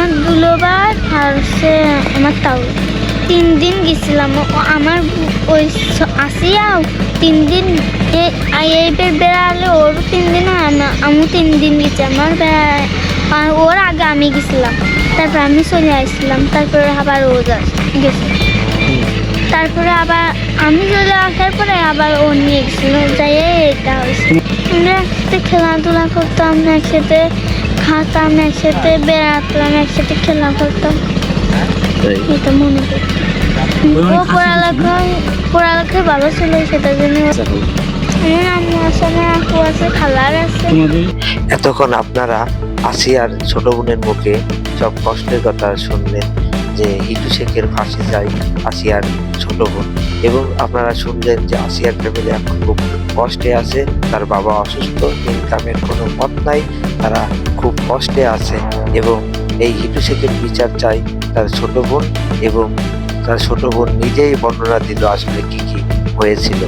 আমার দুলোবার আর হচ্ছে আমার তাও। তিন দিন গেছিলাম। ও- আমার ওই স- আসিয়াও তিন দিন এইবার বেড়ালে ওরও তিন দিন আমা- তিন দিন গেছি। আমার ওর আগে আমি গেছিলাম। তারপর আমি চলে আসছিলাম। তারপরে আবার ও গেছে। তারপরে আবার আমি চলে আসার পরে আবার ও নিয়ে গেছিল। যাই এটা হয়েছে। আমরা খেলাধুলা করতাম, একসাথে খাতাম একসাথে বেড়াতাম একসাথে খেলা করতাম এটা মনে ও পড়ালেখা পড়ালেখা ভালো ছিল সেটার জন্য। আমার আম্মু আছে আমার আপু আছে খালার আছে। এতক্ষণ আপনারা আসিয়ার ছোট বোনের মুখে সব কষ্টের কথা শুনলেন। যে হিটু শেখের ফাঁসি যায় আসিয়ার ছোট বোন। এবং আপনারা শুনলেন যে আসিয়ার ফ্যামিলি এখন খুব কষ্টে আছে, তার বাবা অসুস্থ, ইনকামের কোনো পথ নাই, তারা খুব কষ্টে আছে। এবং এই হিটু শেখের বিচার চাই তার ছোট বোন এবং তার ছোট বোন নিজেই বর্ণনা দিল আসলে কি কি হয়েছিল।